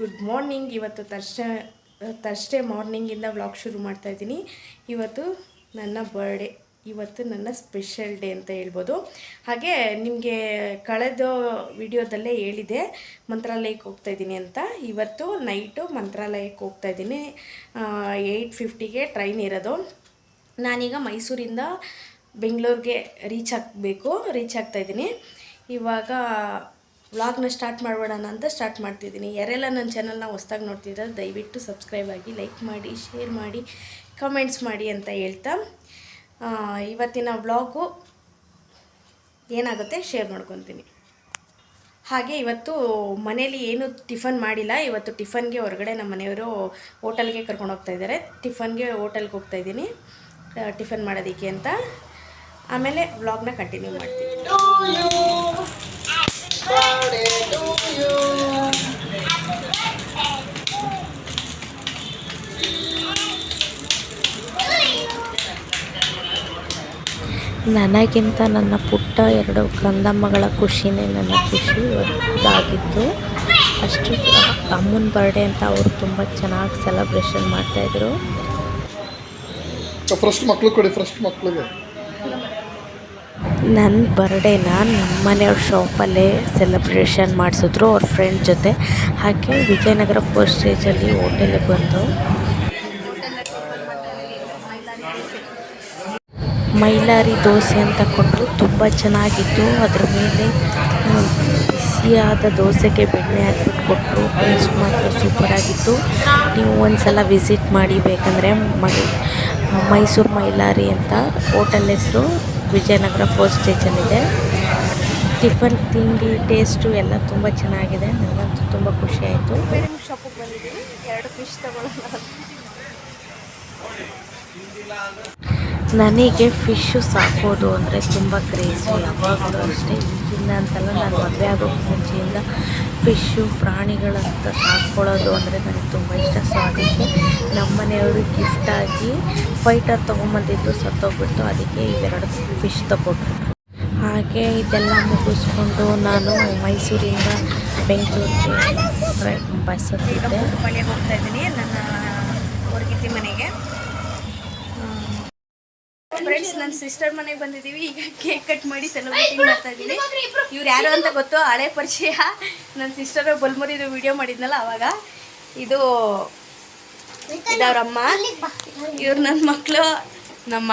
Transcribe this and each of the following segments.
Good morning ಇವತ್ತು Thursday Thursday ಮಾರ್ನಿಂಗಿಂದ vlog ಶುರು ಮಾಡ್ತಾ ಇದ್ದೀನಿ. ಇವತ್ತು ನನ್ನ ಬರ್ಡೇ, ಇವತ್ತು ನನ್ನ ಸ್ಪೆಷಲ್ ಡೇ ಅಂತ ಹೇಳ್ಬೋದು. ಹಾಗೆ ನಿಮಗೆ ಕಳೆದ ವಿಡಿಯೋದಲ್ಲೇ ಹೇಳಿದೆ, ಮಂತ್ರಾಲಯಕ್ಕೆ ಹೋಗ್ತಾ ಇದ್ದೀನಿ ಅಂತ. ಇವತ್ತು ನೈಟು ಮಂತ್ರಾಲಯಕ್ಕೆ ಹೋಗ್ತಾ ಇದ್ದೀನಿ. ಏಯ್ಟ್ ಫಿಫ್ಟಿಗೆ ಟ್ರೈನ್ ಇರೋದು. ನಾನೀಗ ಮೈಸೂರಿಂದ ಬೆಂಗಳೂರಿಗೆ ರೀಚ್ ಆಗಬೇಕು ರೀಚ್ ಆಗ್ತಾ ಇದ್ದೀನಿ. ಇವಾಗ ವ್ಲಾಗ್ನ ಸ್ಟಾರ್ಟ್ ಮಾಡ್ಬೋಣ ಅಂತ ಸ್ಟಾರ್ಟ್ ಮಾಡ್ತಿದ್ದೀನಿ. ಯಾರೆಲ್ಲ ನನ್ನ ಚಾನಲ್ನ ಹೊಸ್ದಾಗಿ ನೋಡ್ತಿದ್ದಾರೆ, ದಯವಿಟ್ಟು ಸಬ್ಸ್ಕ್ರೈಬ್ ಆಗಿ ಲೈಕ್ ಮಾಡಿ ಶೇರ್ ಮಾಡಿ ಕಮೆಂಟ್ಸ್ ಮಾಡಿ ಅಂತ ಹೇಳ್ತಾ ಇವತ್ತಿನ ವ್ಲಾಗು ಏನಾಗುತ್ತೆ ಶೇರ್ ಮಾಡ್ಕೊತೀನಿ. ಹಾಗೆ ಇವತ್ತು ಮನೇಲಿ ಏನು ಟಿಫನ್ ಮಾಡಿಲ್ಲ, ಇವತ್ತು ಟಿಫನ್ಗೆ ಹೊರಗಡೆ ನಮ್ಮ ಮನೆಯವರು ಹೋಟೆಲ್ಗೆ ಕರ್ಕೊಂಡು ಹೋಗ್ತಾ ಇದ್ದಾರೆ. ಟಿಫನ್ಗೆ ಹೋಟೆಲ್ಗೆ ಹೋಗ್ತಾ ಇದ್ದೀನಿ ಟಿಫನ್ ಮಾಡೋದಕ್ಕೆ ಅಂತ. ಆಮೇಲೆ ವ್ಲಾಗ್ನ ಕಂಟಿನ್ಯೂ ಮಾಡ್ತೀನಿ. ನನಗಿಂತ ನನ್ನ ಪುಟ್ಟ ಎರಡು ಕಂದಮ್ಮಗಳ ಖುಷಿನೇ ನನ್ನ ಖುಷಿ ಆಗಿತ್ತು ಅಷ್ಟು ಅಮ್ಮನ ಬರ್ಡೇ ಅಂತ ಅವರು ತುಂಬ ಚೆನ್ನಾಗಿ ಸೆಲೆಬ್ರೇಷನ್ ಮಾಡ್ತಾಯಿದ್ರು ಫಸ್ಟ್ ಮಕ್ಕಳು ಕೊಡಿ ಫಸ್ಟ್ ಮಕ್ಕಳಿಗೆ ನನ್ನ ಬರ್ಡೇನ ನಮ್ಮ ಮನೆಯವ್ರ ಶಾಪಲ್ಲೇ ಸೆಲೆಬ್ರೇಷನ್ ಮಾಡಿಸಿದ್ರು ಅವ್ರ ಫ್ರೆಂಡ್ ಜೊತೆ. ಹಾಗೆ ವಿಜಯನಗರ ಫಸ್ಟ್ ಸ್ಟೇಜಲ್ಲಿ ಹೋಟೆಲಿಗೆ ಬಂದು. ಮೈಲಾರಿ ದೋಸೆ ಅಂತ ಕೊಟ್ಟರು. ತುಂಬ ಚೆನ್ನಾಗಿತ್ತು. ಅದ್ರ ಮೇಲೆ ಬಿಸಿಯಾದ ದೋಸೆಗೆ ಬೆಣ್ಣೆ ಹಾಕ್ಬಿಟ್ಟು ಕೊಟ್ಟರು. ಟೇಸ್ಟ್ ಮಾತ್ರ ಸೂಪರಾಗಿತ್ತು ನೀವು ಒಂದು ಸಲ ವಿಸಿಟ್ ಮಾಡಿ ಬೇಕಂದರೆ ಮೈ ಮೈಸೂರು ಮೈಲಾರಿ ಅಂತ ಹೋಟೆಲ್ ಹೆಸರು ವಿಜಯನಗರ ಫೋರ್ಟ್ ಇದೆ. ಟಿಫನ್, ತಿಂಡಿ ಟೇಸ್ಟು ಎಲ್ಲ ತುಂಬ ಚೆನ್ನಾಗಿದೆ. ನನಗಂತೂ ತುಂಬ ಖುಷಿ ಆಯಿತು. ಶಾಪಿಗೆ ಬಂದಿದ್ದೀನಿ ಎರಡು ಫಿಶ್ ತಗೊಳ್ಳೋಣ ನನಗೆ ಫಿಶ್ಶು ಸಾಕೋದು ಅಂದರೆ ತುಂಬ ಕ್ರೇಜು ಯಾವಾಗಲೂ ಅಷ್ಟೇ ಈಗಿನ ಅಂತಲ್ಲ ನಾನು ಮದುವೆ ಆಗೋಕ್ಕೆ ಮುಂಚೆಯಿಂದ ಫಿಶ್ಶು ಪ್ರಾಣಿಗಳಂತ ಸಾಕ್ಕೊಳ್ಳೋದು ಅಂದರೆ ನನಗೆ ತುಂಬ ಇಷ್ಟ. ಸೊ ಅದಕ್ಕೆ ನಮ್ಮ ಮನೆಯವರು ಗಿಫ್ಟಾಗಿ ಫೈಟರ್ ತೊಗೊಂಬಂದಿದ್ದು ಸತ್ತೋಗ್ಬಿಟ್ಟು ಅದಕ್ಕೆ ಇವೆರಡು ಫಿಶ್ ತಗೊಟ್ರು ಹಾಗೆ ಇದೆಲ್ಲ ಮುಗಿಸ್ಕೊಂಡು ನಾನು ಮೈಸೂರಿಂದ ಬೆಂಗಳೂರಿಗೆ ಬಸ್ ಹತ್ತಿದ್ದೆ ನನ್ನ ಮನೆಗೆ. ಫ್ರೆಂಡ್ಸ್ ನನ್ನ ಸಿಸ್ಟರ್ ಮನೆಗೆ ಬಂದಿದ್ದೀವಿ ಈಗ ಕೇಕ್ ಕಟ್ ಮಾಡಿ ಸೆಲೆಬ್ರೇಟಿಂಗ್ ಮಾಡ್ತಾ ಇದ್ದೀನಿ ಇವ್ರು ಯಾರು ಅಂತ ಗೊತ್ತು ಹಳೆ ಪರಿಚಯ. ನನ್ನ ಸಿಸ್ಟರ್ ಬಲ್ಮುರಿದು ವಿಡಿಯೋ ಮಾಡಿದ್ನಲ್ಲ ಅವಾಗ. ಇದು ಇದವ್ರಮ್ಮ ಇವ್ರು ನನ್ನ ಮಕ್ಕಳು ನಮ್ಮ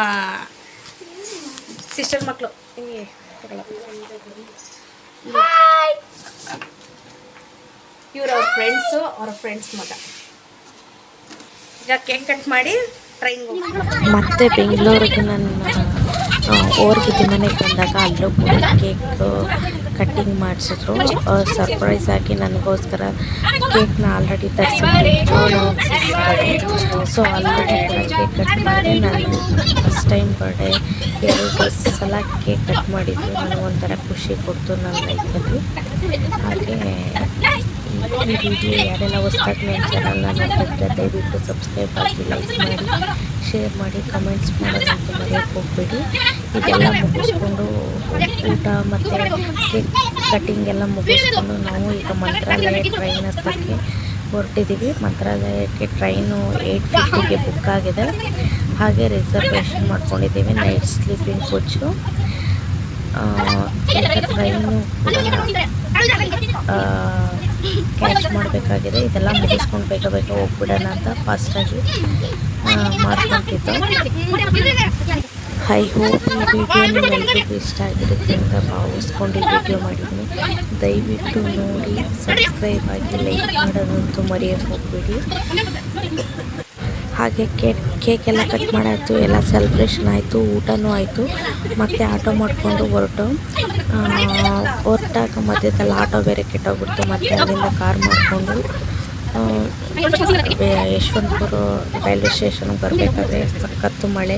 ಸಿಸ್ಟರ್ ಮಕ್ಕಳು ಇವ್ರ ಅವ್ರ ಫ್ರೆಂಡ್ಸು ಅವ್ರ ಫ್ರೆಂಡ್ಸ್ ಮಗ. ಈಗ ಕೇಕ್ ಕಟ್ ಮಾಡಿ ಮತ್ತೆ ಬೆಂಗಳೂರಿಗೆ ನನ್ನ ಓರ್ಗಿದ್ದ ಮನೆಗೆ ಬಂದಾಗ ಅಲ್ಲೂ ಕೂಡ ಕೇಕ್ ಕಟ್ಟಿಂಗ್ ಮಾಡಿಸಿದ್ರು. ಸರ್ಪ್ರೈಸ್ ಆಗಿ ನನಗೋಸ್ಕರ ಕೇಕ್ನ ಆಲ್ರೆಡಿ ತರಿಸಿದ್ರು ಸೊ ಆಲ್ರೆಡಿ ಕೂಡ ಕೇಕ್ ಕಟ್ ಮಾಡಿ ನಾನು ಫಸ್ಟ್ ಟೈಮ್ ಬರ್ಡೇ ಎರಡು ಸಲ ಕೇಕ್ ಕಟ್ ಮಾಡಿದ್ದು. ನನಗೊಂಥರ ಖುಷಿ ಕೊಡ್ತು ನನ್ನ ಲೈಫಲ್ಲಿ ಹಾಗೆ ಈ ವಿಡಿಯೋ ಯಾರೆಲ್ಲ ಹೊಸ್ದಾಗಿ ನನ್ನ ಚಾನಲ್ನ ನೋಡ್ತಿದ್ರೆ ದಯವಿಟ್ಟು ಸಬ್ಸ್ಕ್ರೈಬ್ ಆಗಿ ಲೈಕ್ ಮಾಡಿ ಶೇರ್ ಮಾಡಿ ಕಮೆಂಟ್ಸ್ ಮಾಡೋದಂತ ಮರೆಯೋಕ್ಕೆ ಹೋಗ್ಬೇಡಿ. ಇದೆಲ್ಲ ಮುಗಿಸ್ಕೊಂಡು ಊಟ ಮತ್ತು ಕೇಕ್ ಕಟ್ಟಿಂಗ್ ಎಲ್ಲ ಮುಗಿಸ್ಕೊಂಡು ನಾವು ಈಗ ಮಂತ್ರಾಲಯ ಟ್ರೈನ್ ಹತ್ತಕ್ಕೆ ಹೊರಟಿದ್ದೀವಿ ಮಂತ್ರಾಲಯಕ್ಕೆ ಟ್ರೈನು ಏಯ್ಟ್ ಫಿಫ್ಟಿಗೆ ಬುಕ್ ಆಗಿದೆ. ಹಾಗೆ ರಿಸರ್ವೇಷನ್ ಮಾಡ್ಕೊಂಡಿದ್ದೀವಿ ನೈಟ್ ಸ್ಲೀಪಿಂಗ್ ಕೋಚು ಟ್ರೈನು ಕೂಡ ಕ್ಯಾಚ್ ಮಾಡಬೇಕಾಗಿದೆ. ಇದೆಲ್ಲ ಮುಗಿಸ್ಕೊಂಡು ಬೇಗ ಬೇಗ ಹೋಗ್ಬಿಡೋಣ ಅಂತ ಫಾಸ್ಟಾಗಿ ಮಾಡ್ಕೊತಿತ್ತು ಐ ಹೋಪ್ ಈ ವಿಡಿಯೋ ನಿಮಗೆಲ್ಲರಿಗೂ ಇಷ್ಟ ಆಗಿರುತ್ತೆ ಅಂತ ಭಾವಿಸ್ಕೊಂಡು ವಿಡಿಯೋ ಮಾಡಿದ್ದೀನಿ. ದಯವಿಟ್ಟು ನೋಡಿ ಸಬ್ಸ್ಕ್ರೈಬ್ ಆಗಿ ಲೈಕ್ ಮಾಡೋದಂತೂ ಮರೆಯೋಕ್ಕೆ ಹೋಗ್ಬೇಡಿ. ಹಾಗೆ ಕೇಕ್ ಎಲ್ಲ ಕಟ್ ಮಾಡಾಯಿತು, ಎಲ್ಲ ಸೆಲೆಬ್ರೇಷನ್ ಆಯಿತು, ಊಟನೂ ಆಯಿತು. ಮತ್ತು ಆಟೋ ಮಾಡಿಕೊಂಡು ಹೊರಟು. ಹೊರಟಾಗ ಮಧ್ಯದಲ್ಲಿ ಆಟೋ ಬೇರೆ ಕೆಟ್ಟೋಗ್ಬಿಡ್ತು. ಮತ್ತೆ ಅಲ್ಲಿಂದ ಕಾರ್ ಮಾಡಿಕೊಂಡು ಯಶವಂತಪುರ ರೈಲ್ವೆ ಸ್ಟೇಷನ್ಗೆ ಬರಬೇಕಾದ್ರೆ ಸಖತ್ತು ಮಳೆ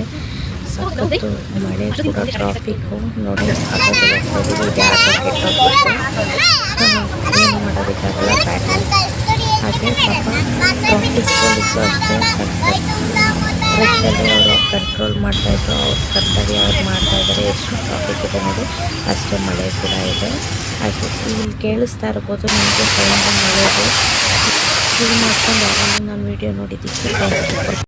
ಸಖತ್ತು ಮಳೆ ಕೂಡ ಟ್ರಾಫಿಕ್ಕು ನೋಡಿ ಆಟೋ ಕೆಟ್ಟೋಗ್ಬಿಟ್ಟು ಏನು ಮಾಡೋದಕ್ಕಾಗಲ್ಲ ಬ್ಯಾಟ್ರಿ ಕಂಟ್ರೋಲ್ ಮಾಡ್ತಾಯಿದ್ರು ಅವ್ರ ಕರ್ತವ್ಯ ಅವ್ರು ಮಾಡ್ತಾಯಿದ್ದಾರೆ ಎಷ್ಟು ಟ್ರಾಫಿಕ್ ಇದೆ ನೋಡಿ ಅಷ್ಟೇ ಮಳೆ ಕೂಡ ಇದೆ ಹಾಗೆ ಇಲ್ಲಿ ಕೇಳಿಸ್ತಾ ಇರ್ಬೋದು ನಿಮಗೆ ಸೌಂಡ್ ಮಳೆದು ಸಬ್ಸ್ಕ್ರೈಬ್ ಮಾಡ್ಕೊಂಡು ಯಾರನ್ನು ನಾನು ವೀಡಿಯೋ ನೋಡಿದ್ದೀನಿ